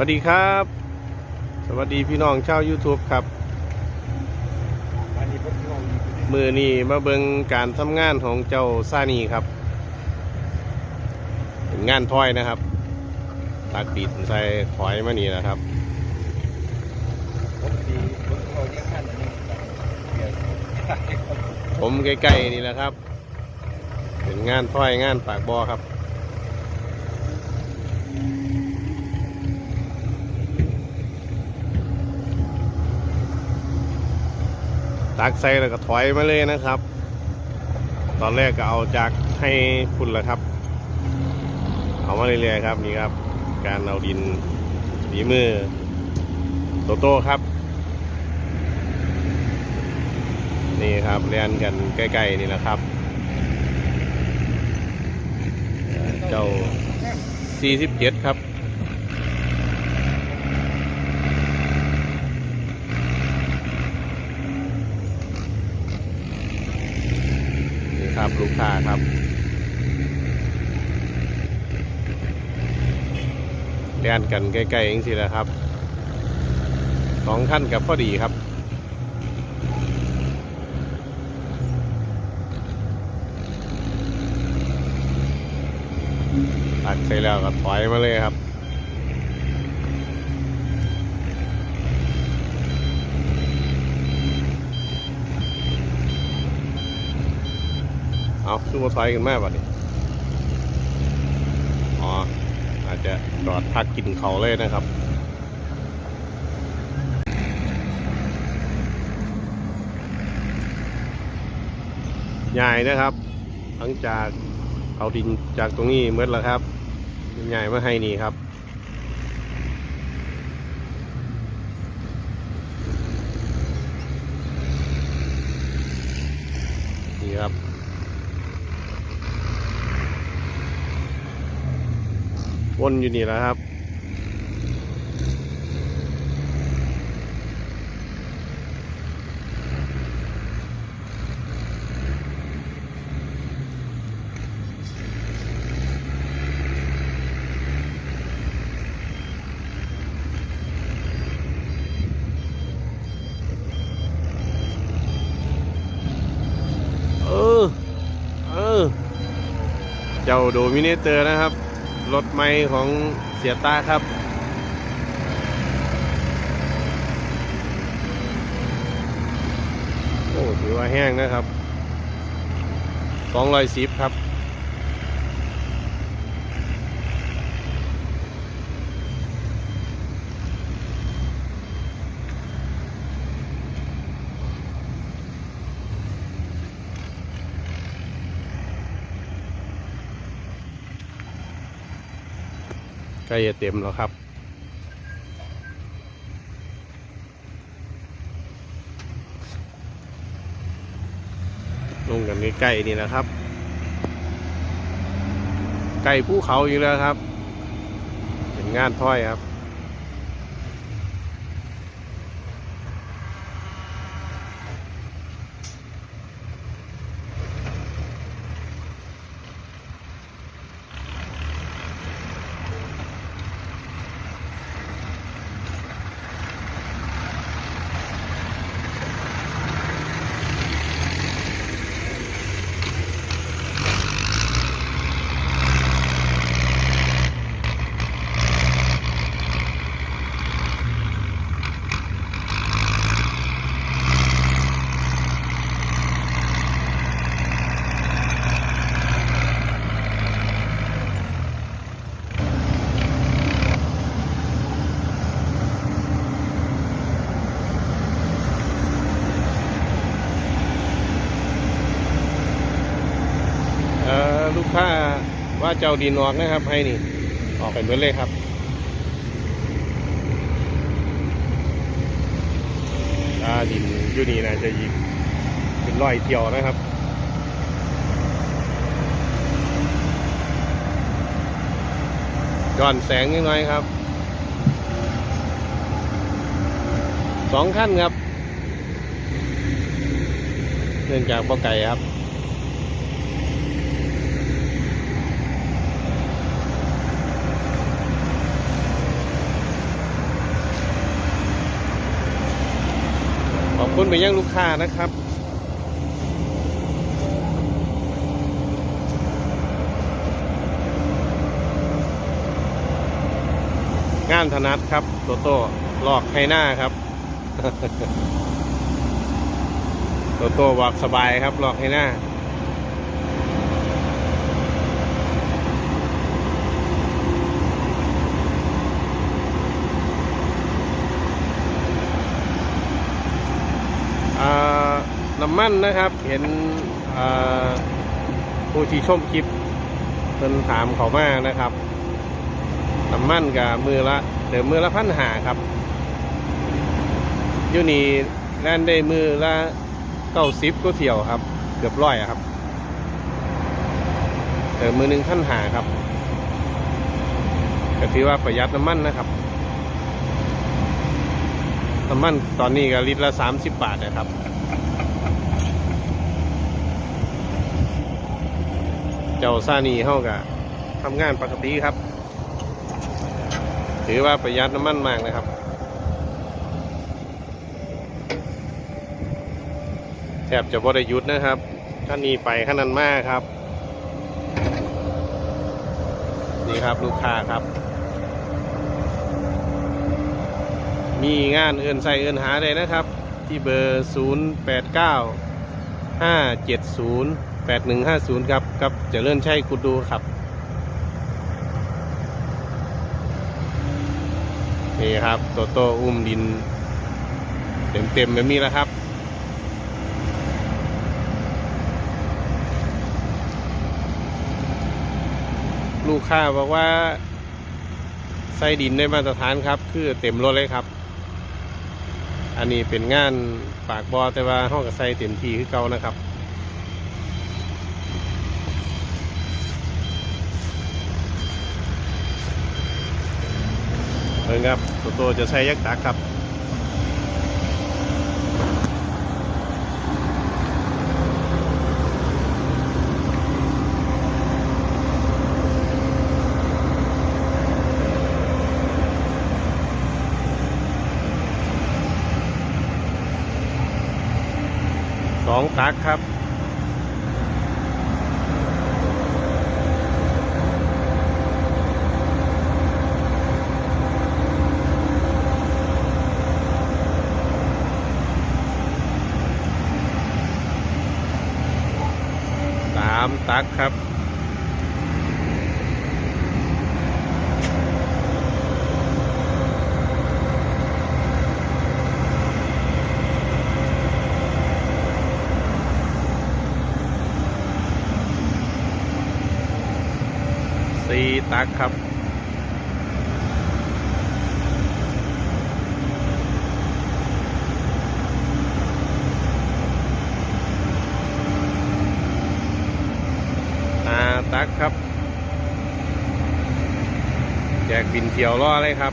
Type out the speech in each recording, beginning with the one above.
วัสดีครับ สวัสดีพี่น้องชาว YouTube ครับ มือนี้มาเบิงการทำงานของเจ้าซานีครับ เป็นงานถอยนะครับ ตักดินใส่ถอยมานี่นะครับผมสีผมเอาเรียกขั้นอันนี้เปลี่ยนผมใกล้ๆนี่แหละครับ เป็นงานถ้อยงานปากบอครับ ตักใส่แล้วก็ถอยมาเลยนะครับ ตอนแรกก็เอาจากให้คุณละครับ เอามาเรื่อยๆครับนี่ครับ การเอาดินดีมือโตโต้ครับ นี่ครับเรียนกันใกล้ๆนี่แหละครับเอ่อเจ้า 47 ครับ นี่ ค้าครับเรียนกันใกล้ๆเองสิแหละครับสองขั้นกับพอดีครับตักใส่แล้วก็ถอยมาเลยครับ เอาคือมาถอยกันแม่บัดนี้อ๋ออาจจะจอดพักกินเขาวเลยนะครับใหญ่นะครับ หลังจากเอาดินจากตรงนี้เมื่อแล้วครับใหญ่มาให้นี่ครับ วนอยู่นี่แหล้วครับ เออ เออ เจ้าโดมิเนเตอร์นะครับ รถไม้ของเสียตาครับ โอ้ถือว่าแห้งนะครับสองร้อยสิบครับ ใกล้จะเต็มแล้วครับ ลงกันใกล้ๆนี่นะครับ ใกล้ภูเขาอยู่แล้วครับ เป็นงานถ้อยครับ ลูกค้าว่าเจ้าดินออกนะครับ ให้นี่ ออกไปเหมือนเลยครับถ้าดินอยู่นี่นะจะยิงเป็นรอยเที่ยวนะครับย้อนแสงนิดหน่อยครับสองขั้นครับเนื่องจากบ่ไก่ครับ คนไปย่างลูกค้านะครับงานธนัดครับโตโต้หลอกให้หน้าครับโตโต้บอกสบายครับหลอกให้หน้า น้ำมันนะครับ เห็นผู้ที่ชมคลิปเพิ่นถามเขามานะครับน้ำมันกับมือละเดี๋ยวมือละพันหาครับยูนี่แล่นได้มือละเก้าสิบก็เที่ยวครับ เกือบร้อยอะครับเดี๋ยวมือหนึ่งพันหาครับก็ถือว่าประหยัดน้ำมันนะครับ น้ำมันตอนนี้ก็ลิตรละสามสิบบาทนะครับ เจ้าซานีเขาก็ทำงานปกติครับ ถือว่าประหยัดน้ำมันมากนะครับแทบจะบริยุทธ์นะครับท่านนี้ไปขนาดมากครับ นี่ครับลูกค้าครับ มีงานเอื่นใส่เอื่นหาเลยนะครับ ที่เบอร์ 0 8 9 5 7 0 8 1 5 0 ครับกับจะเลื่อนใช่กุดดูครับนี่ครับโตโต้อุ้มดินเต็มเต็มๆแบบนี้แล้วครับลูกค้าบอกว่าใส่ดินในมาตรฐานครับ คือเต็มรถเลยครับ อันนี้เป็นงานปากบอแต่ว่าห้องกระใสเต็มทีคือเก่านะครับ เพิ่งครับตัวตัวจะใช้ยักษ์ตักครับ องตักครับสามตักครับ สี่ตักครับห้าตักครับ แจกบินเที่ยวรอเลยครับ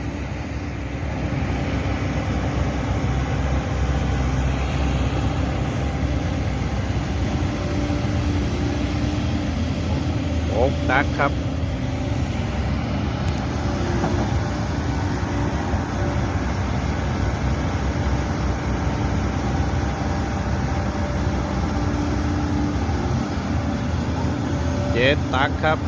กตักครับ เจ็ดตักครับ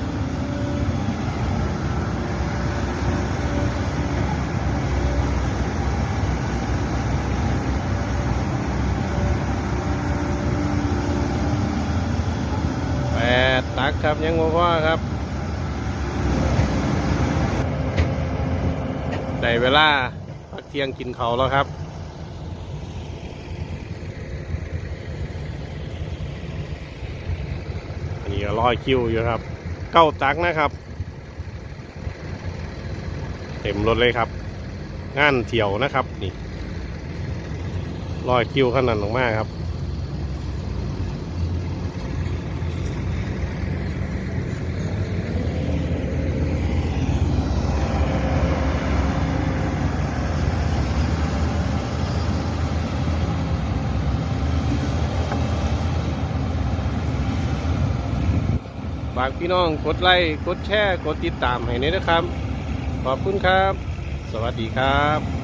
แปดตักครับยังบ่พอครับได้เวลาพักเที่ยงกินเขาวแล้วครับ ลอยคิวอยู่ครับ เก้าตักนะครับ เต็มรถเลยครับ งานเที่ยวนะครับ นี่รอยคิวขนาดลงมากครับากพี่น้องกดไลค์กดแชร์กดติดตามให้ด้วยนะครับ ขอบคุณครับ สวัสดีครับ